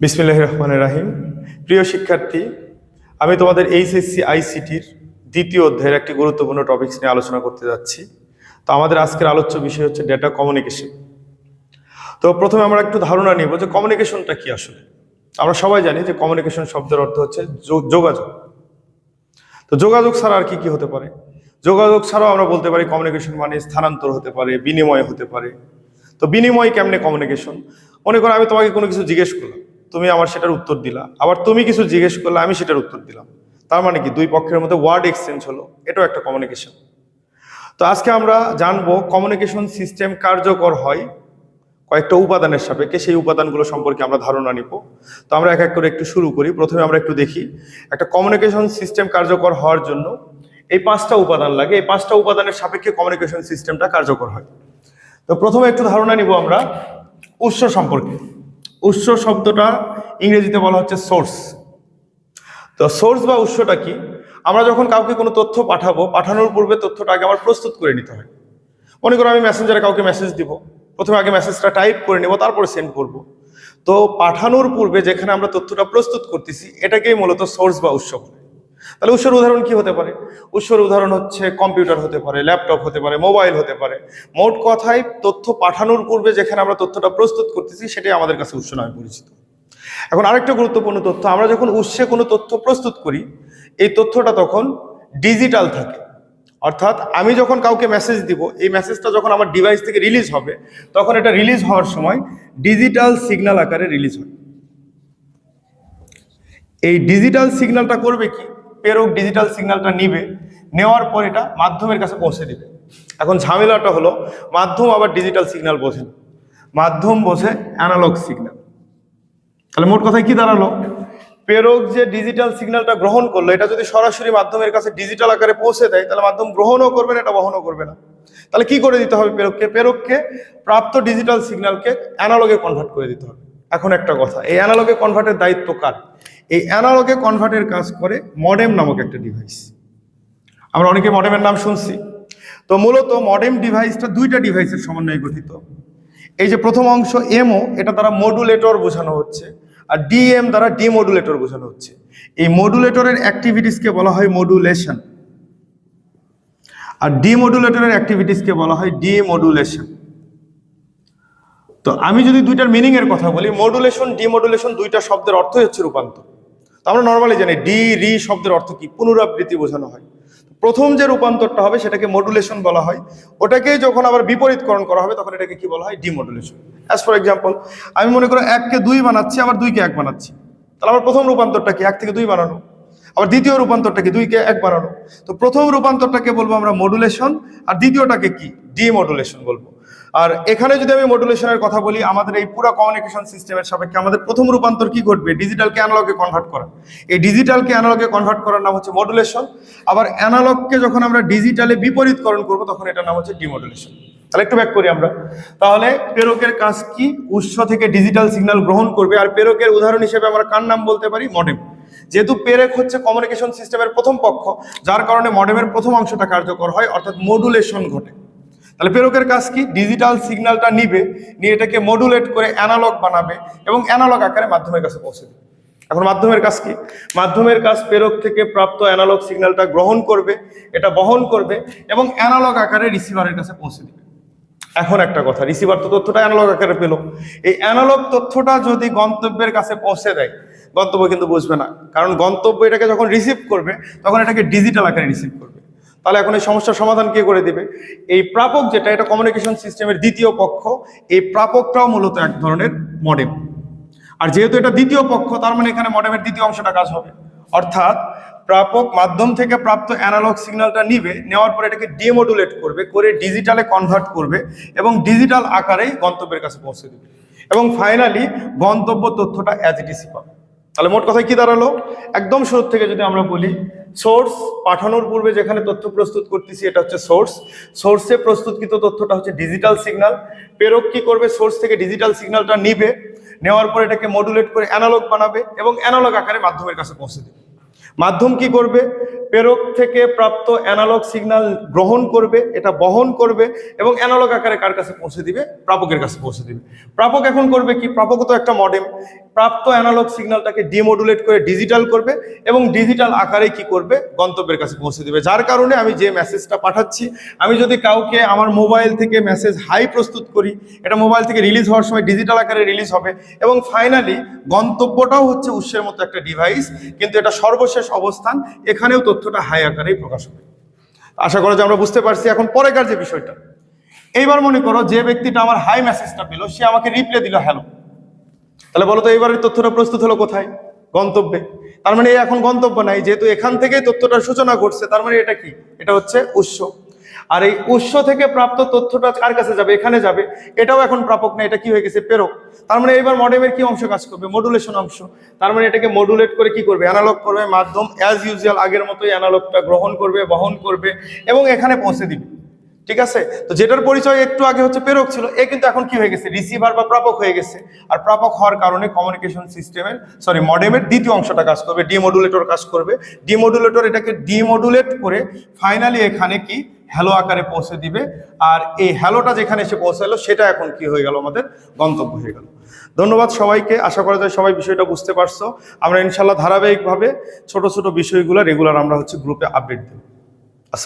বিসমিল্লাহ রহমানের রাহিম। প্রিয় শিক্ষার্থী, আমি তোমাদের এইচএসসি, আইসিটির দ্বিতীয় অধ্যায়ের একটি গুরুত্বপূর্ণ টপিকস নিয়ে আলোচনা করতে যাচ্ছি। তো আমাদের আজকের আলোচ্য বিষয় হচ্ছে ডেটা কমিউনিকেশন তো প্রথমে আমরা একটু ধারণা নিব যে কমিউনিকেশনটা কি আসলে। আমরা সবাই জানি যে কমিউনিকেশন শব্দের অর্থ হচ্ছে যোগাযোগ। তো যোগাযোগ ছাড়া আর কি কি হতে পারে? যোগাযোগ ছাড়াও আমরা বলতে পারি কমিউনিকেশন মানে স্থানান্তর হতে পারে, বিনিময় হতে পারে। তো বিনিময় কেমনে কমিউনিকেশন মনে করো আমি তোমাকে কোনো কিছু জিজ্ঞেস করলাম। তুমি আমার সেটার উত্তর দিলা। আবার তুমি কিছু জিজ্ঞেস করলে আমি সেটার উত্তর দিলাম। তার মানে কি? দুই পক্ষের মধ্যে ওয়ার্ড এক্সচেঞ্জ হলো। এটাও একটা কমিউনিকেশন তো আজকে আমরা জানব কমিউনিকেশন সিস্টেম কার্যকর হয় কয়েকটা উপাদানের সাপেক্ষে। সেই উপাদানগুলো সম্পর্কে আমরা ধারণা নিব। তো আমরা এক এক করে একটু শুরু করি। প্রথমে আমরা একটু দেখি। একটা কমিউনিকেশন সিস্টেম কার্যকর হওয়ার জন্য এই পাঁচটা উপাদান লাগে। এই পাঁচটা উপাদানের সাপেক্ষে কমিউনিকেশন সিস্টেমটা কার্যকর হয়। তো প্রথমে একটু ধারণা নিব আমরা উৎস সম্পর্কে। উৎস শব্দটা ইংরেজিতে বলা হচ্ছে সোর্স তো সোর্স বা উৎসটা কি? আমরা যখন কাউকে কোনো তথ্য পাঠাবো, পাঠানোর পূর্বে তথ্যটা আগে আমার প্রস্তুত করে নিতে হয়। মনে করো আমি মেসেঞ্জারে কাউকে মেসেজ দিব, প্রথমে আগে মেসেজটা টাইপ করে নেব, তারপরে সেন্ড করব। তো পাঠানোর পূর্বে যেখানে আমরা তথ্যটা প্রস্তুত করতেছি, এটাকেই মূলত সোর্স বা উৎস বলে। তাহলে উৎসর উদাহরণ কি হতে পারে? উৎসের উদাহরণ হচ্ছে কম্পিউটার হতে পারে, ল্যাপটপ হতে পারে, মোবাইল হতে পারে। মোট কথায় তথ্য পাঠানোর পূর্বে যেখানে আমরা তথ্যটা প্রস্তুত করতেছি, সেটাই আমাদের কাছে উৎস নামে পরিচিত। এখন আরেকটা গুরুত্বপূর্ণ তথ্য, আমরা যখন উৎসে কোনো তথ্য প্রস্তুত করি, এই তথ্যটা তখন ডিজিটাল থাকে। অর্থাৎ আমি যখন কাউকে মেসেজ দিব, এই মেসেজটা যখন আমার ডিভাইস থেকে রিলিজ হবে, তখন এটা রিলিজ হওয়ার সময় ডিজিটাল সিগন্যাল আকারে রিলিজ হয়। এই ডিজিটাল সিগন্যালটা করবে কি? প্রেরক ডিজিটাল সিগন্যালটা নিবে, নেওয়ার পর এটা মাধ্যমের কাছে পৌঁছে দেবে। এখন ঝামেলাটা হলো, মাধ্যম আবার ডিজিটাল সিগন্যাল বোঝে না। মাধ্যম বোঝে অ্যানালগ সিগন্যাল তাহলে মোট কথায় কি দাঁড়াল? প্রেরক যে ডিজিটাল সিগন্যালটা গ্রহণ করল, এটা যদি সরাসরি মাধ্যমের কাছে ডিজিটাল আকারে পৌঁছে দেয়, তাহলে মাধ্যম গ্রহণও করবে না, এটা বহনও করবে না। তাহলে কি করে দিতে হবে প্রেরককে প্রেরককে প্রাপ্ত ডিজিটাল সিগন্যালকে অ্যানালগে কনভার্ট করে দিতে হবে। এখন একটা কথা, এই অ্যানালগে কনভার্টের দায়িত্ব কার? এই অ্যানালগে কনভার্টের কাজ করে মডেম নামক একটা ডিভাইস আমরা অনেকে মডেমের নাম শুনছি। তো মূলত মডেম ডিভাইসটা দুইটা ডিভাইসের সমন্বয়ে গঠিত। এই যে প্রথম অংশ এমও এটা দ্বারা মডুলেটর বোঝানো হচ্ছে, আর ডিএম দ্বারা ডিমডুলেটর বোঝানো হচ্ছে। এই মডুলেটরের অ্যাক্টিভিটিসকে বলা হয় মডুলেশন আর ডিমডুলেটরের অ্যাক্টিভিটিসকে বলা হয় ডিমডুলেশন তো আমি যদি দুইটার মিনিং এর কথা বলি মডুলেশন ডিমডুলেশন দুইটা শব্দের অর্থই হচ্ছে রূপান্তর। তো আমরা নর্মালি জানি ডি, রি শব্দের অর্থ কি? পুনরাবৃত্তি বোঝানো হয়। প্রথম যে রূপান্তরটা হবে সেটাকে মডুলেশন বলা হয়। ওটাকে যখন আবার বিপরীতকরণ করা হবে, তখন এটাকে কি বলা হয়? ডিমডুলেশন অ্যাজ ফর এক্সাম্পল আমি মনে করো এককে দুই বানাচ্ছি, আবার দুইকে এক বানাচ্ছি। তাহলে আমার প্রথম রূপান্তরটা কি? এক থেকে দুই বানানো। আবার দ্বিতীয় রূপান্তরটা কি? দুইকে এক বানানো। তো প্রথম রূপান্তরটাকে বলব আমরা মডুলেশন আর দ্বিতীয়টাকে কি? ডিমডুলেশন বলব। আর এখানে যদি আমি মডুলেশনের কথা বলি, আমাদের এই পুরো কমিউনিকেশন সিস্টেমের সাপেক্ষে আমাদের প্রথম রূপান্তর কি ঘটবে? ডিজিটালকে অ্যানালগে কনভার্ট করা। এই ডিজিটালকে অ্যানালগে কনভার্ট করার নাম হচ্ছে মডুলেশন আবার অ্যানালগকে যখন আমরা ডিজিটালে বিপরীতকরণ করব, তখন এটার নাম হচ্ছে ডিমডুলেশন তাহলে একটু ব্যাক করি আমরা। তাহলে প্রেরকের কাজ কি? উৎস থেকে ডিজিটাল সিগন্যাল গ্রহণ করবে। আর প্রেরকের উদাহরণ হিসেবে আমরা কার নাম বলতে পারি? মডেম যেহেতু প্রেরক হচ্ছে কমিউনিকেশন সিস্টেমের প্রথম পক্ষ, যার কারণে মডেমের প্রথম অংশটা কার্যকর হয়, অর্থাৎ মডুলেশন ঘটে। তাহলে প্রেরকের কাজ কি? ডিজিটাল সিগন্যালটা নিবে, নিয়ে এটাকে মডুলেট করে অ্যানালগ বানাবে এবং অ্যানালগ আকারে মাধ্যমের কাছে পৌঁছে দেবে। এখন মাধ্যমের কাজ কি? মাধ্যমের কাজ প্রেরক থেকে প্রাপ্ত অ্যানালগ সিগন্যালটা গ্রহণ করবে, এটা বহন করবে এবং অ্যানালগ আকারে রিসিভারের কাছে পৌঁছে দেবে। এখন একটা কথা রিসিভার তো তথ্যটা অ্যানালগ আকারে পেল। এই অ্যানালগ তথ্যটা যদি গন্তব্যের কাছে পৌঁছে দেয়, গন্তব্য কিন্তু বুঝবে না। কারণ গন্তব্য এটাকে যখন রিসিভ করবে, তখন এটাকে ডিজিটাল আকারে রিসিভ করবে। তাহলে এখন এই সমস্যার সমাধান কে করে দিবে? এই প্রাপক যেটা, এটা কমিউনিকেশন সিস্টেমের দ্বিতীয় পক্ষ, এই প্রাপকটাও মূলত এক ধরনের মডেম আর যেহেতু এটা দ্বিতীয় পক্ষ, তার মানে এখানে মডেমের দ্বিতীয় অংশটা কাজ হবে। অর্থাৎ প্রাপক মাধ্যম থেকে প্রাপ্ত অ্যানালগ সিগন্যালটা নিবে, নেওয়ার পরে এটাকে ডিমোডুলেট করবে, করে ডিজিটালে কনভার্ট করবে এবং ডিজিটাল আকারেই গন্তব্যের কাছে পৌঁছে দেবে। এবং ফাইনালি গন্তব্য তথ্যটা অ্যাজ পাবে। তাহলে মোট কথায় কি দাঁড়াল? একদম শুরু থেকে যদি আমরা বলি সোর্স পাঠানোর পূর্বে যেখানে তথ্য প্রস্তুত করতেছি এটা হচ্ছে সোর্স সোর্সে প্রস্তুতকৃত তথ্যটা হচ্ছে ডিজিটাল সিগন্যাল প্রেরক কি করবে? সোর্স থেকে ডিজিটাল সিগনালটা নিবে, নেওয়ার পর এটাকে মডুলেট করে অ্যানালগ বানাবে এবং অ্যানালগ আকারে মাধ্যমের কাছে পৌঁছে দেবে। মাধ্যম কি করবে? প্রেরক থেকে প্রাপ্ত অ্যানালগ সিগনাল গ্রহণ করবে, এটা বহন করবে এবং অ্যানালগ আকারে কার কাছে পৌঁছে দিবে? প্রাপকের কাছে পৌঁছে দিবে। প্রাপক এখন করবে কি? প্রাপক তো একটা মডেম প্রাপ্ত অ্যানালগ সিগন্যালটাকে ডিমোডুলেট করে ডিজিটাল করবে এবং ডিজিটাল আকারে কি করবে গন্তব্যের কাছে পৌঁছে দেবে। যার কারণে আমি যে মেসেজটা পাঠাচ্ছি, আমি যদি কাউকে আমার মোবাইল থেকে মেসেজ হাই প্রস্তুত করি, এটা মোবাইল থেকে রিলিজ হওয়ার সময় ডিজিটাল আকারে রিলিজ হবে এবং ফাইনালি গন্তব্যটাও হচ্ছে উৎসের মতো একটা ডিভাইস কিন্তু এটা সর্বশেষ অবস্থান, এখানেও তথ্যটা হাই আকারেই প্রকাশ হবে। আশা করা যে আমরা বুঝতে পারছি এখন পরেকার যে বিষয়টা। এইবার মনে করো যে ব্যক্তিটা আমার হাই মেসেজটা পেল, সে আমাকে রিপ্লে দিল হ্যালো তাহলে বলো তো এইবারের তথ্যটা প্রস্তুত হলো কোথায়? গন্তব্যে। তার মানে এখন গন্তব্য নাই, যেহেতু এখান থেকেই তথ্যটার সূচনা ঘটছে, তার মানে এটা কি? এটা হচ্ছে উৎস। আর এই উৎস থেকে প্রাপ্ত তথ্যটা কার কাছে যাবে? এখানে যাবে। এটাও এখন প্রাপক না এটা কি হয়ে গেছে? প্রেরক। তার মানে এবার মডেমের কি অংশ কাজ করবে? মডুলেশন অংশ। তার মানে এটাকে মডুলেট করে কি করবে? অ্যানালগ করবে, মাধ্যম অ্যাজ ইউজুয়াল আগের মতোই অ্যানালগটা গ্রহণ করবে, বহন করবে, এবং এখানে পৌঁছে দিবে। ঠিক আছে? তো যেটার পরিচয় একটু আগে হচ্ছে প্রেরক ছিল, এ কিন্তু এখন কি হয়ে গেছে? রিসিভার বা প্রাপক হয়ে গেছে। আর প্রাপক হওয়ার কারণে কমিউনিকেশন সিস্টেমের সরি মডেমের দ্বিতীয় অংশটা কাজ করবে ডিমোডুলেটর কাজ করবে। ডিমোডুলেটর এটাকে ডিমোডুলেট করে ফাইনালি এখানে কি হ্যালো আকারে পৌঁছে দিবে। আর এই হ্যালোটা যেখানে এসে পৌঁছালো, সেটা এখন কি হয়ে গেল? আমাদের গন্তব্য হয়ে গেল। ধন্যবাদ সবাইকে। আশা করা যায় সবাই বিষয়টা বুঝতে পারছ। আমরা ইনশাল্লাহ ধারাবাহিকভাবে ছোট ছোট বিষয়গুলো রেগুলার আমরা হচ্ছে গ্রুপে আপডেট দেবো।